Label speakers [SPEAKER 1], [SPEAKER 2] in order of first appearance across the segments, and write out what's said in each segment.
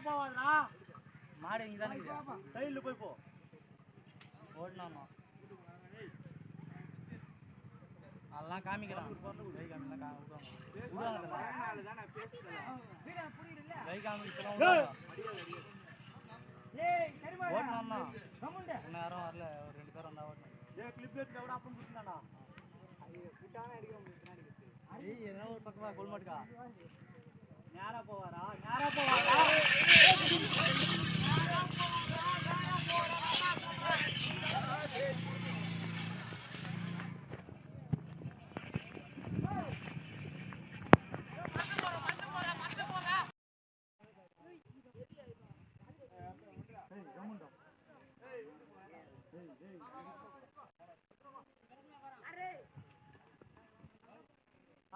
[SPEAKER 1] போவாதா
[SPEAKER 2] மாடு இங்கே தானே
[SPEAKER 1] சைடுல போய் போ.
[SPEAKER 2] ஓடணுமா? அதெல்லாம் காமிக்கலாம். இன்னும் யாரும் வரல. ஒரு ரெண்டு பேர் வந்தா
[SPEAKER 1] ஏ கிளிப் எடுத்து விட அப்பன் குடுத்தானா
[SPEAKER 2] ஏய் எதனா ஒரு பக்கமா கொல்மாட்டுக்கா
[SPEAKER 1] நேரா போவாரா நேரா போவாரா வா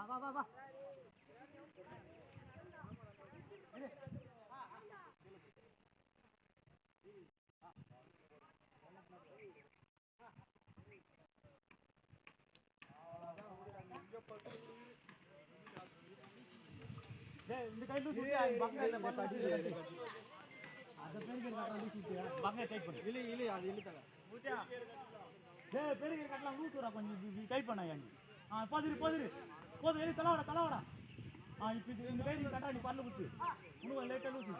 [SPEAKER 1] வா வா வா. இந்த கை லூசு விட்டு அந்த பக்கம் இல்ல பக்கம் அடி அந்த பெருகிற கட்டலாம் விட்டு பக்கம் டைட் பண்ணு. இல்ல இல்ல அது இல்ல தல. விட்டியா டேய் பெருகிற கட்டலாம் லூசு விடா கொஞ்சம். டைட் பண்ணா நீ. ஆ போதுரு போதுரு. போதும் வெளிய தலவாடா தலவாடா ஆ இப்போ இது இந்த கை நீ கட்டா நீ பல்ல குத்து இன்னும் லேட்டாக லூசு.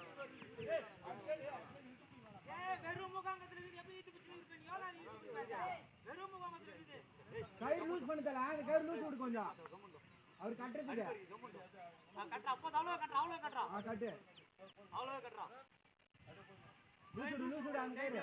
[SPEAKER 1] கை லூஸ் பண்ணி தல அந்த கை லூஸ் விடு கொஞ்சம். அவர் கட்டுறதுக்கு.
[SPEAKER 2] கட்டுறா அப்போ அவ்வளோ கட்டுறா அவ்வளோ கட்டுறா
[SPEAKER 1] ஆ கட்டு.
[SPEAKER 2] அவ்வளோ கட்டுறா
[SPEAKER 1] லூஸ் விடு லூஸ் விடு அந்த கயிறு.